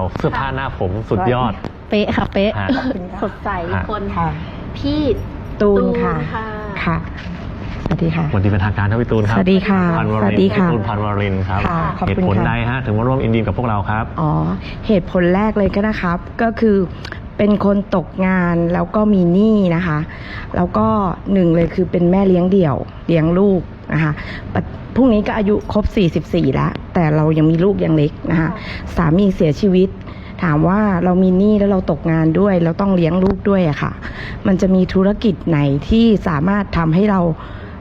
าวเสื้อผ้าหน้าผมสุดยอด เป๊ะค่ะเป๊ะฮะ สดใสทุกคนค่ะ พี่ตูนตูนค่ะค่ะ ค่ะ สวัสดีค่ะ วันนี้เป็นทางการครับพี่ตูนครับสวัสดีค่ะพันวสวัริสนดีทร์ค่ะพี่ตูนพันวรินทร์ครับค่ะขอบเหตุคุณผลค่ะ ใดฮะถึงมาร่วมอินดีมกับพวกเราครับ อ๋อ เหตุผลแรกเลยก็นะครับ ก็คือเป็นคนตกงานแล้วก็มีหนี้นะคะ แล้วก็หนึ่งเลยคือเป็นแม่เลี้ยงเดี่ยว เลี้ยงลูกนะคะปัจพรุ่งนี้ก็อายุครบ 44 แล้ว แต่เรายังมีลูกยังเล็กนะคะสามีเสียชีวิต ถามว่าเรามีหนี้แล้วเราตกงานด้วย เราต้องเลี้ยงลูกด้วยอะค่ะ มันจะมีธุรกิจไหนที่สามารถทำให้เรา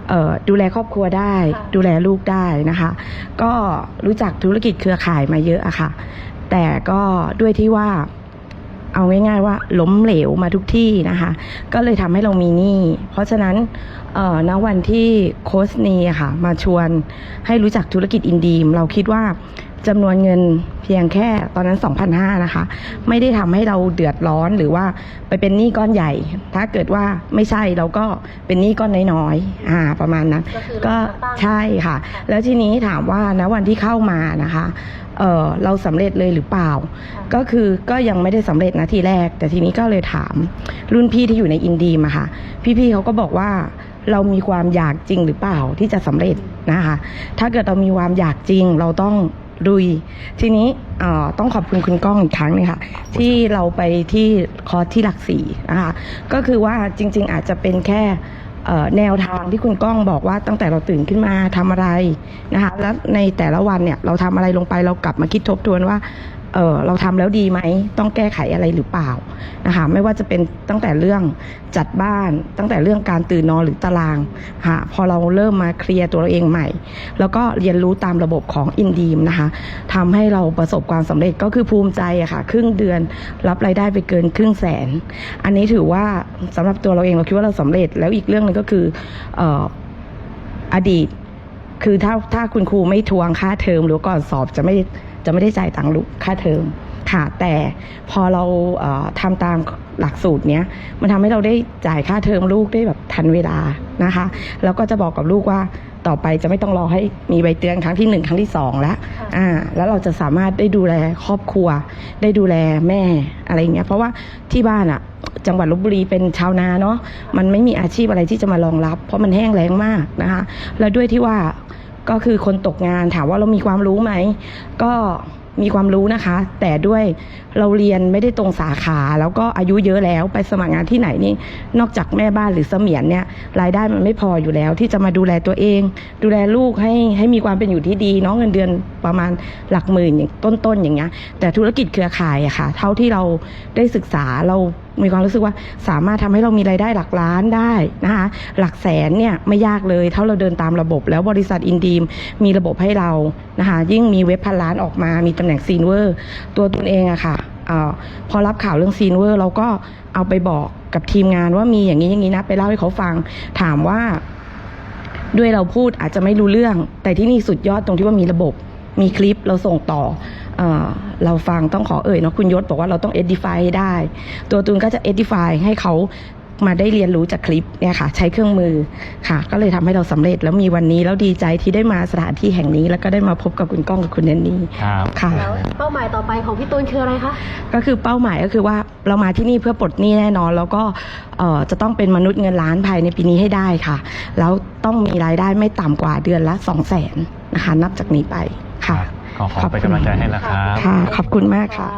เอ่อดูแลครอบครัวได้ค่ะดูแลลูกได้นะคะ ก็รู้จักธุรกิจเครือข่ายมาเยอะอะค่ะ แต่ก็ด้วยที่ว่า เอาง่ายๆว่าล้มเหลวมาทุกที่นะคะ ก็เลยทำให้เรามีหนี้เพราะฉะนั้นเอ่อณวันที่โค้ชนีค่ะมาชวนให้รู้จักธุรกิจอินดีม เราคิดว่า จำนวนเงินเพียงแค่ตอนนั้น 2,500นะคะ ไม่ได้ทำให้เราเดือดร้อนหรือว่าไปเป็นหนี้ก้อนใหญ่ ถ้าเกิดว่าไม่ใช่เราก็เป็นหนี้ก้อนน้อยๆอ่าประมาณนั้น ก็คือก็เราตั้งใช่ค่ะ แล้วทีนี้ถามว่าณวันที่เข้ามานะคะเออเราสำเร็จเลยหรือเปล่า ก็คือก็ยังไม่ได้สำเร็จนะทีแรก แต่ทีนี้ก็เลยถาม รุ่นพี่ที่อยู่ในอินดีมาค่ะ พี่ๆเขาก็บอกว่าเรามีความอยากจริงหรือเปล่าที่จะสำเร็จนะคะ ถ้าเกิดเรามีความอยากจริงเราต้อง ลุย ทีนี้เอ่อต้องขอบคุณคุณก้องอีกครั้งหนึงค่ะที่เราไปที่คอร์สที่หลักสี่นะคะก็คือว่าจริง ๆ อาจจะเป็นแค่เอ่อแนวทางที่คุณก้องบอกว่าตั้งแต่เราตื่นขึ้นมาทำอะไรนะคะแล้วในแต่ละวันเนี่ยเราทำอะไรลงไปเรากลับมาคิดทบทวนว่า เออเราทำแล้วดีไหม ต้องแก้ไขอะไรหรือเปล่านะคะไม่ว่าจะเป็นตั้งแต่เรื่องจัดบ้าน ตั้งแต่เรื่องการตื่นนอนหรือตารางค่ะพอเราเริ่มมาเคลียร์ตัวเราเองใหม่ แล้วก็เรียนรู้ตามระบบของอินดีมนะคะทำให้เราประสบความสำเร็จก็คือภูมิใจอะค่ะ ครึ่งเดือนรับรายได้ไปเกินครึ่งแสน อันนี้ถือว่าสำหรับตัวเราเองเราคิดว่าเราสำเร็จ แล้วอีกเรื่องหนึงก็คืออออดีต คือถ้าถ้าคุณครูไม่ทวงค่าเทอมหรือก่อนสอบจะไม่ จะไม่ได้จ่ายตังค์ลูกค่าเทอมค่ะแต่พอเราเอ่อทำตามหลักสูตรเนี้ยมันทำให้เราได้จ่ายค่าเทอมลูกได้แบบทันเวลานะคะแล้วก็จะบอกกับลูกว่าต่อไปจะไม่ต้องรอให้มีใบเตือนครั้งที่หนึ่งครั้งที่สองแล้วอ่าแล้วเราจะสามารถได้ดูแลครอบครัว ได้ดูแลแม่อะไรอย่างเงี้ยเพราะว่าที่บ้านอะจังหวัดลบบุรีเป็นชาวนาเนาะมันไม่มีอาชีพอะไรที่จะมารองรับ เพราะมันแห้งแล้งมากนะคะแล้วด้วยที่ว่า ก็คือคนตกงานถามว่าเรามีความรู้ไหม ก็มีความรู้นะคะ แต่ด้วยเราเรียนไม่ได้ตรงสาขา แล้วก็อายุเยอะแล้วไปสมัครงานที่ไหนนี่นอกจากแม่บ้านหรือเสมียนเนี่ยรายได้มันไม่พออยู่แล้ว ที่จะมาดูแลตัวเอง ดูแลลูกให้ให้มีความเป็นอยู่ที่ดีเนาะเงินเดือนประมาณหลักหมื่นอย่างต้นๆอย่างเงี้ยแต่ธุรกิจเครือข่ายอะค่ะ เท่าที่เราได้ศึกษาเรา มีความรู้สึกว่าสามารถทำให้เรามีรายได้หลักล้านได้นะคะหลักแสนเนี่ยไม่ยากเลยเท่าเราเดินตามระบบ แล้วบริษัทอินดีมมีระบบให้เรานะคะยิ่งมีเว็บพันล้านออกมามีตำแหน่งซีนเวอร์ตัวตนเองอะค่ะออพอรับข่าวเรื่องซีนเวอร์เราก็เอาไปบอกกับทีมงานว่ามีอย่างนี้อย่างนี้นะไปเล่าให้เขาฟังถามว่าด้วยเราพูดอาจจะไม่รู้เรื่อง แต่ที่นี่สุดยอดตรงที่ว่ามีระบบมีคลิปเราส่งต่อ เออเราฟังต้องขอเอ่ยเนาะคุณยศบอกว่าเราต้อง edify ให้ได้ ตัวตูนก็จะ edify ให้เขามาได้เรียนรู้จากคลิปเนี่ยค่ะ ใช้เครื่องมือค่ะ ก็เลยทำให้เราสำเร็จแล้วมีวันนี้แล้วดีใจที่ได้มาสถานที่แห่งนี้ แล้วก็ได้มาพบกับคุณก้องกับคุณแนนนี่ครับค่ะแล้วเป้าหมายต่อไปของพี่ตูนคืออะไรคะก็คือเป้าหมายก็คือว่าเรามาที่นี่เพื่อปลดหนี้แน่นอน แล้วก็เอ่อจะต้องเป็นมนุษย์เงินล้านภายในปีนี้ให้ได้ค่ะ แล้วต้องมีรายได้ไม่ต่ำกว่าเดือนละสองแสนนะคะ นับจากนี้ไปค่ะ ขอขอเป็นกำลังใจให้นะครับ ค่ะ ขอบคุณมากค่ะ